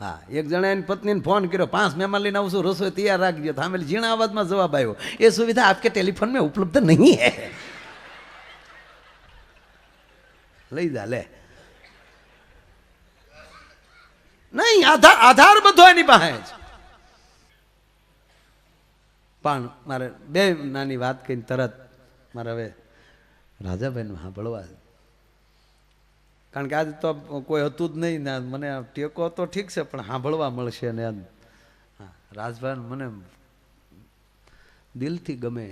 હા, એક જણા એની પત્નીને ફોન કર્યો, પાંચ મહેમાન લઈને આવશું રસોઈ તૈયાર રાખજો. થામેલ ઝીણા અવાજમાં જવાબ આવ્યો, એ સુવિધા આપકે ટેલિફોન મેં ઉપલબ્ધ નહીં હે. લઈ જા, લે. નહીં, આધાર આધાર બધો એની પાસે જ. પણ મારે બે નાની વાત કહીને તરત મારે હવે રાજાભાઈનું સાંભળવા છે. કારણ કે આજ તો કોઈ હતું જ નહીં ને મને ટેકો તો ઠીક છે, પણ સાંભળવા મળશે ને. હા રાજભાઈ મને દિલથી ગમે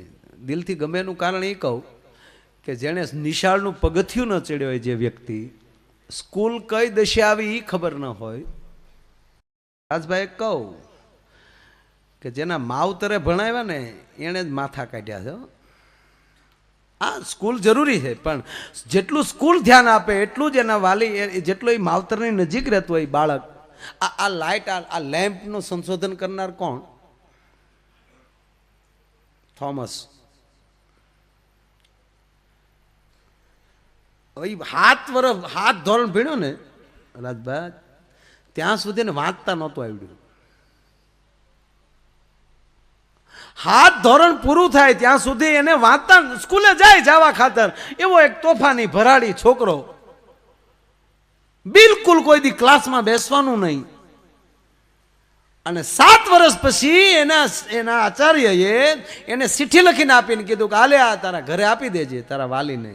દિલથી ગમે એનું કારણ એ કહું કે જેણે નિશાળનું પગથિયું ન ચડ્યો હોય જે વ્યક્તિ, સ્કૂલ કઈ દશે આવી એ ખબર ન હોય રાજભાઈ કહું કે જેના માવતરે ભણાવ્યા ને એણે જ માથા કાઢ્યા છે. આ સ્કૂલ જરૂરી છે, પણ જેટલું સ્કૂલ ધ્યાન આપે, એટલું જ એના વાલી, એ- જેટલો એ માવતરની નજીક રહેતો હોય બાળક, આ આ લાઇટ, આ લેમ્પનું સંશોધન કરનાર કોણ? થોમસ. હવે હાથ વરફ હાથ ધોરણ ભીણ્યો ને રાજભાઈ ત્યાં સુધી વાંચતા નહોતું આવડ્યું. હાથ ધોરણ પૂરું થાય ત્યાં સુધી એને વાંચતા સ્કૂલે જાય જવા ખાતર. એવો એક તોફાની ભરાડી છોકરો. બિલકુલ કોઈ દી ક્લાસમાં બેસવાનું નહીં. અને સાત વર્ષ પછી એના એના આચાર્યએ એને ચિઠ્ઠી લખીને આપીને કીધું કે, હાલે, આ તારા ઘરે આપી દેજે, તારા વાલીને.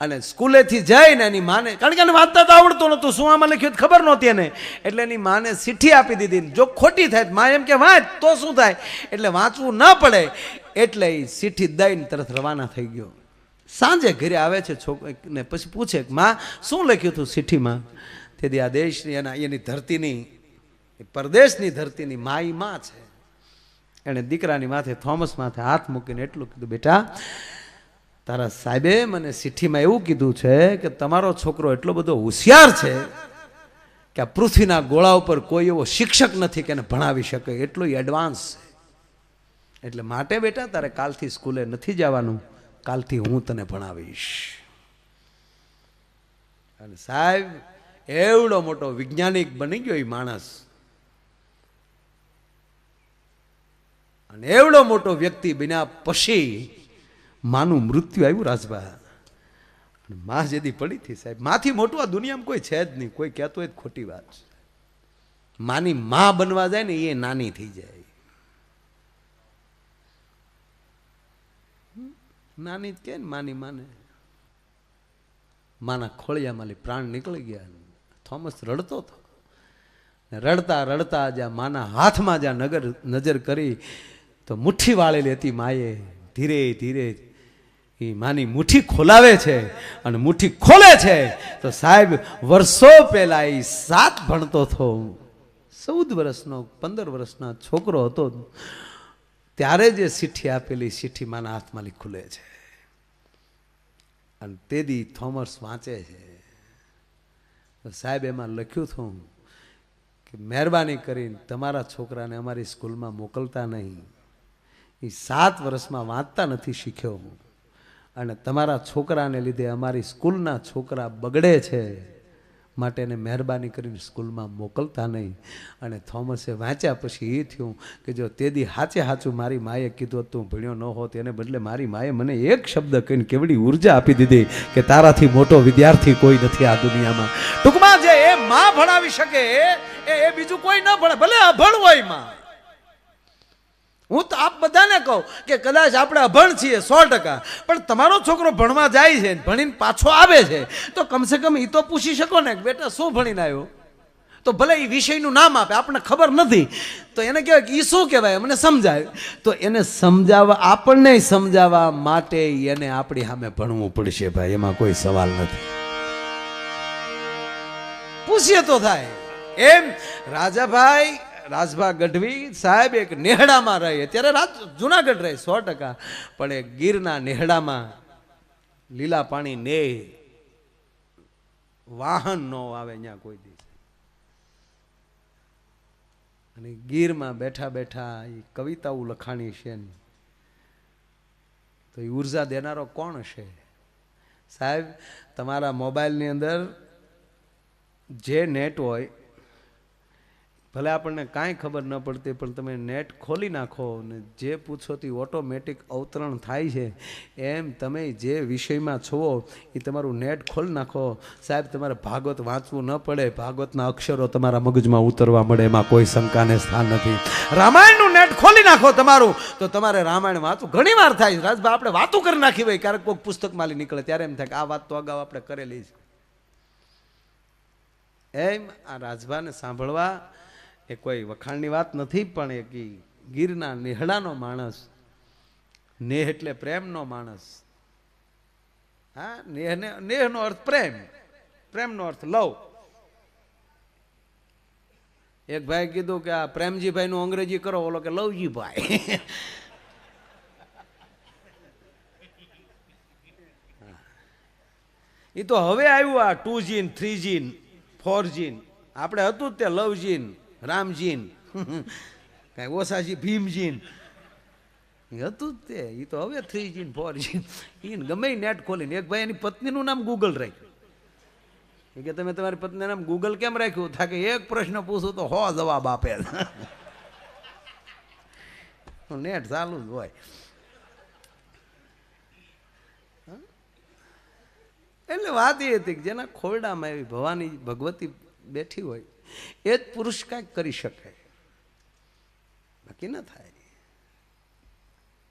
અને સ્કૂલેથી જઈને એની માને, કારણ કે એને વાંચતા તો આવડતું નહોતું, શું આમાં લખ્યું ખબર નહોતી એને. એટલે એની માને ચિઠ્ઠી આપી દીધી. જો ખોટી થાય મા એમ કે, વાંચ, તો શું થાય? એટલે વાંચવું ન પડે, એટલે એ ચિઠ્ઠી દઈને તરત રવાના થઈ ગયો. સાંજે ઘરે આવે છે છોકરીને, પછી પૂછે માં, શું લખ્યું હતું ચિઠ્ઠીમાં? તેથી આ દેશની એના, એની ધરતીની પરદેશની ધરતીની માઈ માં છે. એણે દીકરાની માથે થોમસ માથે હાથ મૂકીને એટલું કીધું, બેટા, તારા સાહેબે મને ચિઠ્ઠીમાં એવું કીધું છે કે તમારો છોકરો એટલો બધો હોશિયાર છે કે આ પૃથ્વીના ગોળા ઉપર કોઈ એવો શિક્ષક નથી કે એને ભણાવી શકે. એટલું એડવાન્સ છે. એટલે માટે બેટા, તારે કાલથી સ્કૂલે નથી જવાનું. કાલથી હું તને ભણાવીશ. અને સાહેબ, એવડો મોટો વૈજ્ઞાનિક બની ગયો એ માણસ. અને એવડો મોટો વ્યક્તિ બન્યા પછી માનું મૃત્યુ આવ્યું રાજભા. માં જેદી પડી હતી સાહેબ. માથી મોટું આ દુનિયામાં કોઈ છે જ નહીં. કોઈ કહેતો હોય ખોટી વાત છે. માની માં બનવા જાય ને એ નાની થઈ જાય. નાની જ કે ને માની માને. માના ખોળિયામાંથી પ્રાણ નીકળી ગયા થોમસ રડતો હતો. રડતા રડતા જ્યાં માના હાથમાં જ્યાં નગર નજર કરી તો મુઠ્ઠી વાળેલી હતી માએ. ધીરે ધીરે એ માની મુઠ્ઠી ખોલાવે છે અને મુઠ્ઠી ખોલે છે. તો સાહેબ, વર્ષો પહેલા એ સાત ભણતો હતો ચૌદ વર્ષનો, પંદર વર્ષના છોકરો હતો. ત્યારે જે ચિઠ્ઠી આપેલી ચિઠ્ઠી માના હાથમાંથી ખુલે છે. અને તેદી થોમસ વાંચે છે. તો સાહેબ, એમાં લખ્યું હતું કે, મહેરબાની કરીને તમારા છોકરાને અમારી સ્કૂલમાં મોકલતા નહીં. એ સાત વર્ષમાં વાંચતા નથી શીખ્યો હું. અને તમારા છોકરાને લીધે અમારી સ્કૂલના છોકરા બગડે છે માટે એને મહેરબાની કરીને સ્કૂલમાં મોકલતા નહીં. અને થોમસે વાંચ્યા પછી એ થયું કે જો તે દી હાચે હાચું મારી માએ કીધું હતું, ભણ્યો ન હોત, એને બદલે મારી માએ મને એક શબ્દ કહીને કેવડી ઊર્જા આપી દીધી કે તારાથી મોટો વિદ્યાર્થી કોઈ નથી આ દુનિયામાં. ટૂંકમાં જે એ માં ભણાવી શકે, એ બીજું કોઈ ન ભણે ભલે અભણ હોયમાં. હું તો આપ બધાને કહું કે કદાચ આપણે અભણ છીએ સો ટકા, પણ તમારો છોકરો ભણવા જાય છે, ભણીને પાછો આવે છે, તો કમસે કમ એ તો પૂછી શકો ને કે બેટા શું ભણીને આવ્યો? તો ભલે એ વિષયનું નામ આપે, આપણને ખબર નથી, તો એને કહેવાય કે એ શું કહેવાય? મને સમજાય. તો એને સમજાવવા, આપણને સમજાવવા માટે એને આપણી સામે ભણવું પડશે ભાઈ, એમાં કોઈ સવાલ નથી. પૂછીએ તો થાય. એમ, રાજાભાઈ રાજભા ગઢવી સાહેબ એક નેહડામાં રહે. ત્યારે રાજ જુનાગઢ રહે, સો ટકા. પણ એ ગીરના નેહડામાં લીલા પાણી ને વાહન ન આવે ત્યાં કોઈ દી અને ગીરમાં બેઠા બેઠા એ કવિતાઓ લખાણી છે તો એ ઊર્જા દેનારો કોણ છે? સાહેબ, તમારા મોબાઈલની અંદર જે નેટ હોય ભલે આપણને કાંઈ ખબર ન પડતી, પણ તમે નેટ ખોલી નાખો ને જે પૂછો તે ઓટોમેટિક અવતરણ થાય છે. એમ તમે જે વિષયમાં છો, એ તમારું નેટ ખોલી નાખો. સાહેબ, તમારે ભાગવત વાંચવું ન પડે. ભાગવતના અક્ષરો તમારા મગજમાં ઉતરવા મળે, એમાં કોઈ શંકાને સ્થાન નથી. રામાયણનું નેટ ખોલી નાખો તમારું. તો તમારે રામાયણ વાંચવું ઘણી વાર થાય. રાજભાઈ આપણે વાતું કરી નાખી હોય, ક્યારેક કોઈક પુસ્તક માલી નીકળે, ત્યારે એમ થાય કે આ વાત તો અગાઉ આપણે કરેલી છે. એમ આ રાજભાને સાંભળવા એ કોઈ વખાણની વાત નથી, પણ એ ગીરના નેહડાનો માણસ, નેહ એટલે પ્રેમનો માણસ. હા, નેહ નેહનો અર્થ પ્રેમ. પ્રેમનો અર્થ લવ. એક ભાઈ કીધું કે આ પ્રેમજીભાઈ નું અંગ્રેજી કરો, ઓલો કે લવજીભાઈ. એ તો હવે આવ્યું આ two gene, three gene, four gene. આપણે હતું તે લવજીન રામજીન. કાંઈ ઓસાજી ભીમજીન. હતું જ તે. એ તો હવે થ્રી જીન ફોર જીન એને ગમે નેટ ખોલીને. એક ભાઈ એની પત્નીનું નામ ગૂગલ રાખ્યું. એ કે તમે તમારી પત્નીનું નામ ગૂગલ કેમ રાખ્યું? થા કે એક પ્રશ્ન પૂછું તો હો જવાબ આપે. નેટ ચાલુ જ હોય. એટલે વાત એ હતી કે જેના ખોરડામાં એવી ભવાની ભગવતી બેઠી હોય એ જ પુરુષ કાંઈક કરી શકે. બાકી ન થાય.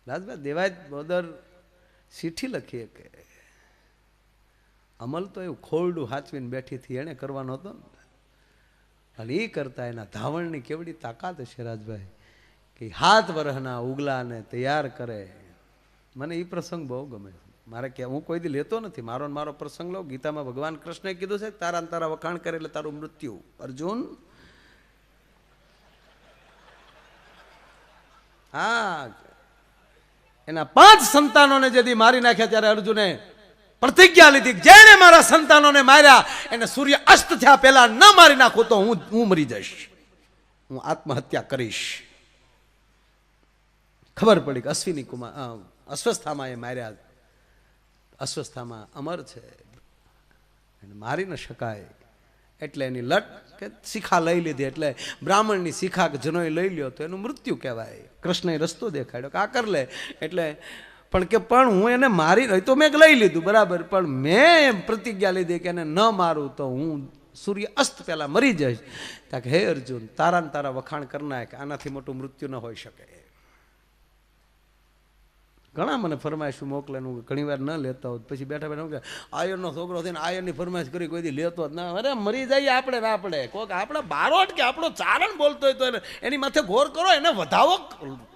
રાજભાઈ દેવાય બોદર ચીઠી લખીએ કે અમલ તો એવું ખોરડું હાચવીને બેઠી હતી એણે કરવાનો હતો ને. અને એ કરતા એના ધાવણની કેવડી તાકાત હશે રાજભાઈ, કે હાથ વરહના ઉગલાને તૈયાર કરે. મને એ પ્રસંગ બહુ ગમે છે. મારે કે હું કોઈ દી લેતો નથી. મારો મારો પ્રસંગ લો ગીતામાં ભગવાન કૃષ્ણએ કીધું છે તારા તારા વખાણ કરે એટલે તારું મૃત્યુ. અર્જુન? હા. એના પાંચ સંતાનોને જેથી મારી નાખ્યા ત્યારે અર્જુને પ્રતિજ્ઞા લીધી જેણે મારા સંતાનોને માર્યા, એને સૂર્ય અસ્ત થયા પહેલા ન મારી નાખું તો હું હું મરી જઈશ. હું આત્મહત્યા કરીશ. ખબર પડી કે અશ્વિની કુમાર અસ્વસ્થામાં એ માર્યા અસ્વસ્થામાં અમર છે. એને મારી ન શકાય. એટલે એની લટ કે શિખા લઈ લીધી. એટલે બ્રાહ્મણની શિખા કે જનોએ લઈ લ્યો તો એનું મૃત્યુ કહેવાય. કૃષ્ણએ રસ્તો દેખાડ્યો કે આ કર લે. એટલે પણ કે પણ હું એને મારી તો મેં લઈ લીધું. બરાબર. પણ મેં એમ પ્રતિજ્ઞા લીધી કે એને ન મારું તો હું સૂર્ય અસ્ત પહેલાં મરી જઈશ. ત્યાં કે, હે અર્જુન, તારા ને તારા વખાણ કરનાર કે આનાથી મોટું મૃત્યુ ન હોઈ શકે. ઘણા મને ફરમાઈશું મોકલે હું ઘણી વાર ન લેતા હોત પછી બેઠા બેઠા આયરનો છોકરો થઈને આયરની ફરમાઈશ કરી કોઈ લેતો જ ના અરે, મરી જઈએ આપણે ને આપણે. કોક આપણે બારોટ કે આપણો ચારણ બોલતો હોય તો એને એની માથે ઘોર કરો, એને વધાવો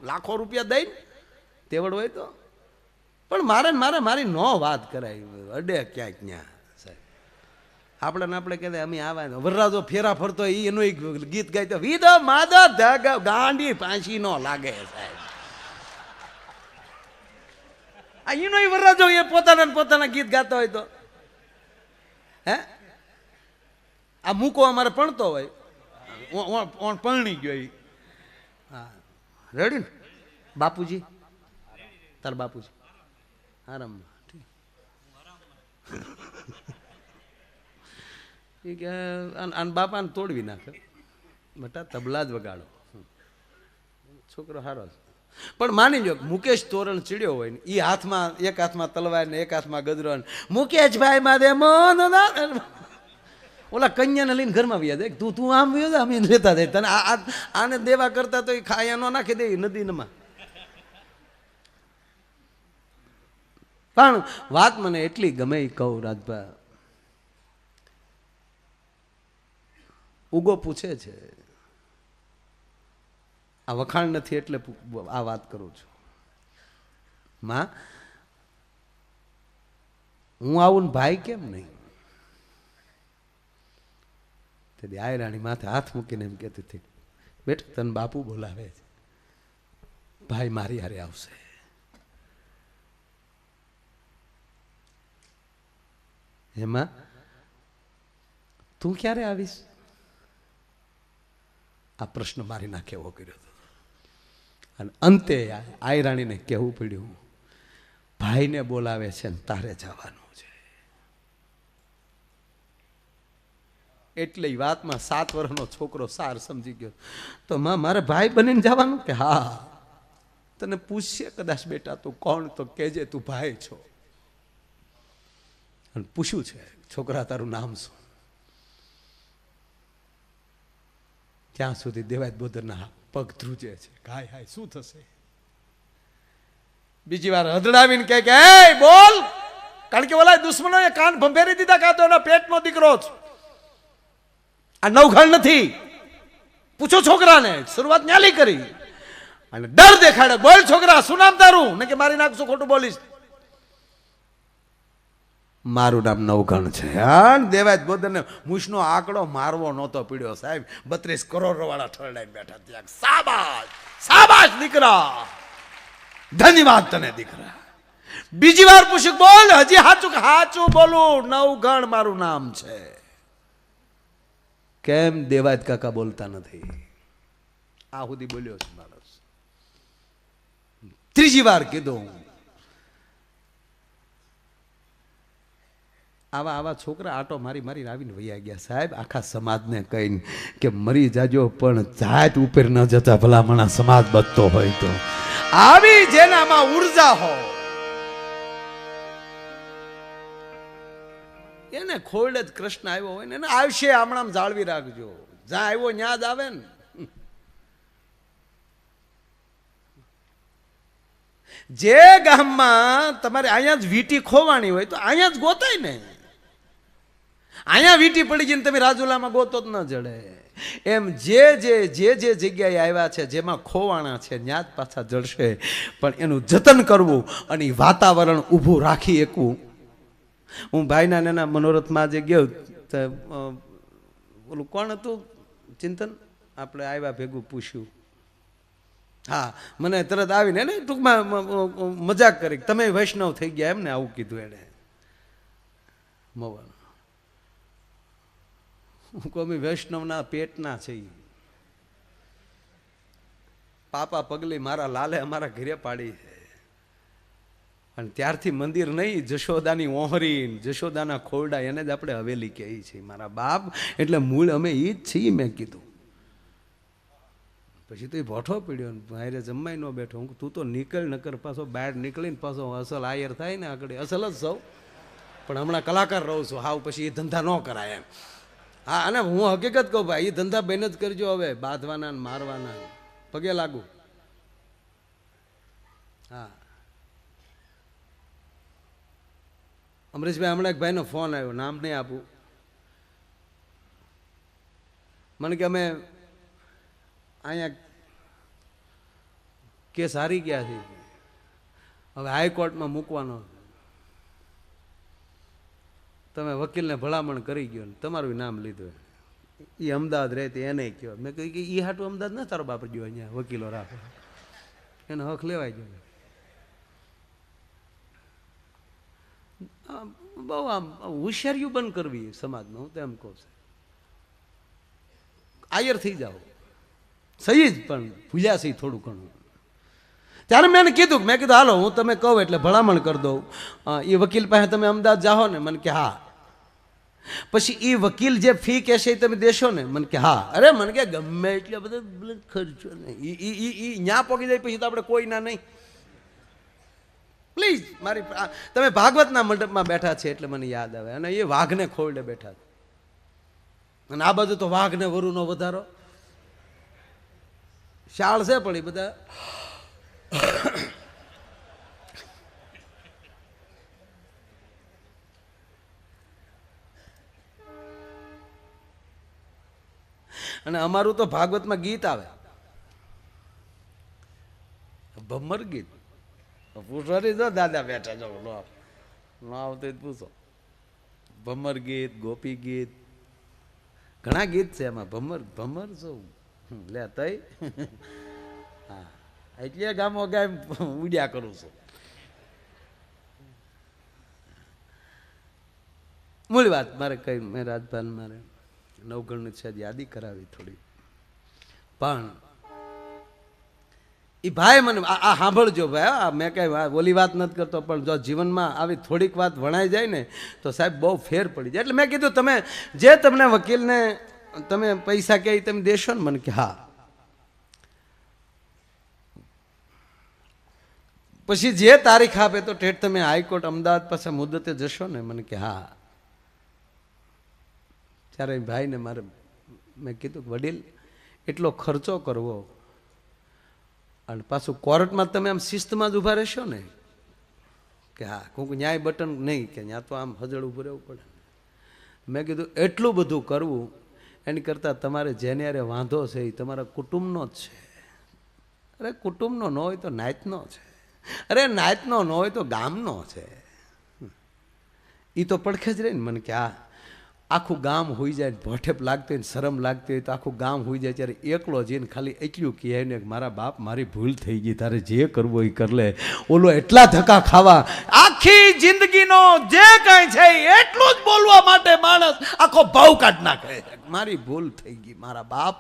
લાખો રૂપિયા દઈને. તેવડ હોય તો. પણ મારે મારે મારી નો વાત કરાય. અડે ક્યાંક સાહેબ. આપણે ને આપણે કહેતા અમે આવા વરરાજો ફેરા ફરતો એનું એક ગીત ગાય તો, વિધ માધવ ગાંડી પાંચી નો લાગે, સાહેબ. આ એનો વરરાજો એ પોતાના પોતાના ગીત ગાતો હોય તો. હે? આ મૂકો અમારે પણતો હોય. ઓણ પરણી ગયો એ હા. રેડી ને? બાપુજી? તાર બાપુજી. આરામ એ કે આન બાપાને તોડવી નાખે. બટા તબલા જ વગાડો. છોકરો સારો છે. પણ માની લો મુકેશ તોરણ ચીડ્યો હોય ને એ હાથમાં, એક હાથમાં તલવાર ને એક હાથમાં ગદરો મુકેશભાઈ મારે મન ઓલા કન્યાને લઈને ઘરમાં વ્યા દે. તું તું આમ વ્યો અમે લેતા જાય તને આને દેવા કરતા તો એ ખાયા નો નાખી દે નદીમાં પણ વાત મને એટલી ગમે કહું, રાજભા. ઉગો પૂછે છે. આ વખાણ નથી એટલે આ વાત કરું છું. માં, હું આવું ભાઈ કેમ નહીં? તેથી આય રાણી માથે હાથ મૂકીને એમ કહેતી હતી, બેટા, તને બાપુ બોલાવે છે. ભાઈ મારી હારે આવશે. એમાં તું ક્યારે આવીશ? આ પ્રશ્ન મારી નાખે એવો કર્યો હતો અને અંતે આયરાણીને કહેવું પડ્યું, ભાઈને બોલાવે છે ને તારે જવાનું છે. એટલે વાતમાં સાત વર્ષનો છોકરો સાર સમજી ગયો. તો માં, મારે ભાઈ બનીને જવાનું કે? હા. તને પૂછશે કદાચ, બેટા, તું કોણ? તો કહેજે, તું ભાઈ છો. અને પૂછ્યું છે, છોકરા, તારું નામ શું? ત્યાં સુધી દેવાય બોધરના પગ ધ્રુજે છે. હાય હાય, શું થશે? બીજી વાર હદડાવીને કહે કે બોલ! કારણ કે ઓલા દુશ્મનોએ કાન ભંભેરી દીધા કાં તો એના પેટનો દીકરો જ. આ નવઘણ નથી. પૂછો છોકરાને. શરૂઆત ન્યાલી કરી. અને ડર દેખાડે. બોલ છોકરા, શું નામ તારું? ને કે, મારી નાખશું ખોટું બોલીશ. મારું નામ નવઘણ છે. હા દેવાય બોધને મૂછનો આંકડો મારવો નહોતો પીડ્યો, સાહેબ. બત્રીસ કરોડ વાળા ઠરડાઈ બેઠા ત્યાં સાબાશ સાબાશ દીકરા! ધન્યવાદ તને, દીકરા. બીજી વાર પૂછ્યું, બોલ, હજી હાચું હાચું બોલું? નવગણ મારું નામ છે. કેમ દેવાજ કાકા બોલતા નથી? આ સુધી બોલ્યો છે માણસ. ત્રીજી વાર કીધું આવા આવા છોકરા આટો મારી મારીને આવીને વૈયા ગયા. સાહેબ, આખા સમાજને કહીને કે મરી જાજો, પણ જાત ઉપર ન જતા ભલામણા સમાજ બચતો હોય તો. આવી જેનામાં ઊર્જા હોય એને ખોડ જ કૃષ્ણ આવ્યો હોય ને, એને આવશે હમણાં જાળવી રાખજો. જ્યાં આવ્યો ન્યા જ આવે ને. જે ગામમાં તમારે અહીંયા જ વીટી ખોવાણી હોય તો અહીંયા જ ગોતાય ને. અહીંયા વીટી પડી ગઈને તમે રાજુલામાં ગોતો જ ન જડે. એમ જે જે જે જે જગ્યાએ આવ્યા છે, જેમાં ખોવાણા છે ત્યાં જ પાછા જડશે. પણ એનું જતન કરવું અને વાતાવરણ ઊભું રાખી એકવું. હું ભાઈના નાના મનોરથમાં જે ગયો તો ઓલું કોણ હતું? ચિંતન? આપણે આવ્યા ભેગું પૂછ્યું. હા, મને તરત આવીને ને ટૂંકમાં મજાક કરી તમે વૈષ્ણવ થઈ ગયા એમને આવું કીધું એણે. મોવન અમે વૈષ્ણવના પેટના છે પાપા પગલી મારા લાલે અમારા ઘરે પાડી છે. અને ત્યારથી મંદિર નહીં, જશોદાની ઓહરી જશોદાના ખોરડા, એને જ આપણે હવેલી કહી છે મારા બાપ, એટલે મૂળ અમે એ જ છીએ, મેં કીધું. પછી તો એ ભોઠો પીડ્યો ભાઈરે જમાઈ ન બેઠો. હું તું તો નીકળ, નકર પાછો બહાર નીકળીને પાછો અસલ આયર થાય ને આગળ. અસલ જ સૌ. પણ હમણાં કલાકાર રહું છું. હાવ પછી એ ધંધા ન કરાય એમ. હા, અને હું હકીકત કહું ભાઈ એ ધંધા બેન જ કરજો હવે, બાંધવાના ને મારવાના પગે લાગુ. હા. અમરીશભાઈ હમણાં એક ભાઈનો ફોન આવ્યો, નામ નહીં આપું. મને કે અમે અહીંયા કેસ હારી ગયા છે હવે હાઈકોર્ટમાં મૂકવાનો તમે વકીલને ભલામણ કરી ગયો ને તમારું નામ લીધું એ અમદાવાદ રહેતી એને કહ્યો મેં કહ્યું કે એ હાટું અમદાવાદ ના તારો બાપ ગયો અહીંયા વકીલો રાખો. એનો હક લેવાય ગયો બહુ આમ હોશિયારીઓ બંધ કરવી સમાજમાં, હું તો એમ કહું છું. આયર થઈ જાઓ. સહી જ પણ ભૂલ્યા છે થોડું ઘણું. ત્યારે મેં એને કીધું, મેં કીધું, હાલો, હું તમે કહું એટલે ભલામણ કરી દઉં. એ વકીલ પાસે તમે અમદાવાદ જાઓ ને. મને કે, હા. પછી એ વકીલ જે ફી કહેશે એ તમે દેશો ને? મને કે, હા. અરે, મને કે, ગમે એટલે બધો ખર્ચો નહીં ન્યા પોકી જાય, પછી તો આપણે કોઈ ના નહીં. પ્લીઝ મારી તમે ભાગવતના મંડપમાં બેઠા છે એટલે મને યાદ આવે. અને એ વાઘને ખોરડે બેઠા અને આ બધું તો વાઘને વરુનો વધારો. શાળ છે પણ એ બધા. અને અમારું તો ભાગવતમાં ગીત આવે. ભમર ગીત. પૂછો નહીં, જો દાદા બેઠા જો નો ન આવતો પૂછો. ભમર ગીત, ગોપી ગીત. ઘણા ગીત છે એમાં. ભમર ભમર શું લે તઈ. હા, એટલે ગામો ગામ ઉડ્યા કરું છું. મૂળ વાત મારે કઈ, મેં રાજભાન મારે. નવગણની છે યાદી કરાવી થોડી. પણ એ ભાઈ મને આ સાંભળજો ભાઈ આ મેં કાંઈ ઓલી વાત નથી કરતો, પણ જો જીવનમાં આવી થોડીક વાત વણાઈ જાય ને, તો સાહેબ બહુ ફેર પડી જાય. એટલે મેં કીધું, તમે જે તમને વકીલને, તમે પૈસા કહે તમે દેશો ને? મને કે, હા. પછી જે તારીખ આપે તો ઠેઠ તમે હાઈકોર્ટ અમદાવાદ પાસે મુદતે જશો ને? મને કે, હા. ત્યારે ભાઈને મારે મેં કીધું વડીલ, એટલો ખર્ચો કરવો. અને પાછું કોર્ટમાં તમે આમ શિસ્તમાં જ ઊભા રહેશો ને? કે હા કોઈક ન્યાય બટન નહીં કે ત્યાં તો આમ હજળ ઊભું રહેવું પડે. મેં કીધું, એટલું બધું કરવું, એની કરતાં તમારે જેને હારે વાંધો છે એ તમારા કુટુંબનો જ છે. અરે, કુટુંબનો ન હોય તો નાયતનો છે. અરે, નાયતનો ન હોય તો ગામનો છે. એ તો પડખે જ રહે ને મને કે આ આખું ગામ હોઈ જાય ભઠેપ લાગતી હોય શરમ લાગતી હોય તો આખું ગામ હોઈ જાય ત્યારે એકલો જઈને ખાલી એટલું કહે ને મારા બાપ, મારી ભૂલ થઈ ગઈ, તારે જે કરવું એ કર લે. ઓલો એટલા ધક્કા ખાવા, આખી જિંદગીનો જે કાંઈ છે એટલું જ બોલવા માટે માણસ આખો ભાવ કાઢ નાખે. મારી ભૂલ થઈ ગઈ, મારા બાપ